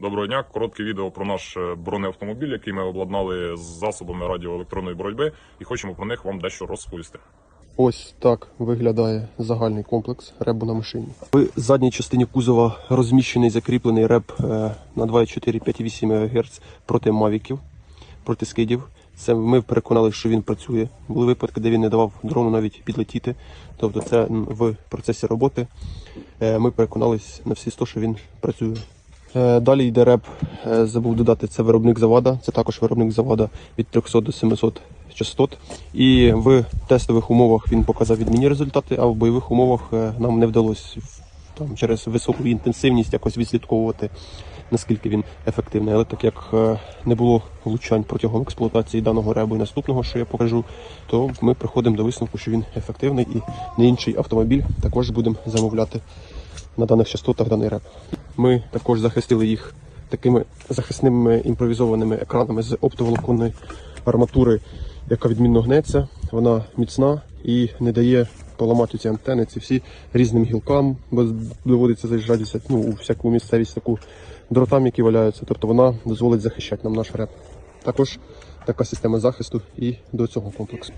Доброго дня. Коротке відео про наш е, бронеавтомобіль, який ми обладнали з засобами радіоелектронної боротьби, і хочемо про них вам дещо розповісти. Ось так виглядає загальний комплекс ребу на машині. В задній частині кузова розміщений закріплений реб е, на 2,4-5,8 МГц проти мавіків, проти скидів. Це ми переконали, що він працює. Були випадки, де він не давав дрону навіть підлетіти. Тобто, це в процесі роботи е, ми переконались на всі 100, що він працює. Е, Далі йде реп, е, забув додати, це виробник завода. Це також виробник завода від 300 до 700 частот. І в тестових умовах він показав відмінні результати, а в бойових умовах е, нам не вдалося там, через високу інтенсивність якось відслідковувати, наскільки він ефективний. Але так як не було влучань протягом експлуатації даного ребу і наступного, що я покажу, то ми приходимо до висновку, що він ефективний і на інший автомобіль також будемо замовляти на даних частотах даний реп. Ми також захистили їх такими захисними імпровізованими екранами з оптоволоконної арматури, яка відмінно гнеться. Вона міцна і не дає поламати ці антени, ці всі різним гілкам, бо доводиться заїжджатися ну, у всяку місцевість таку дротам, які валяються. Тобто вона дозволить захищати нам наш реп. Також така система захисту і до цього комплексу.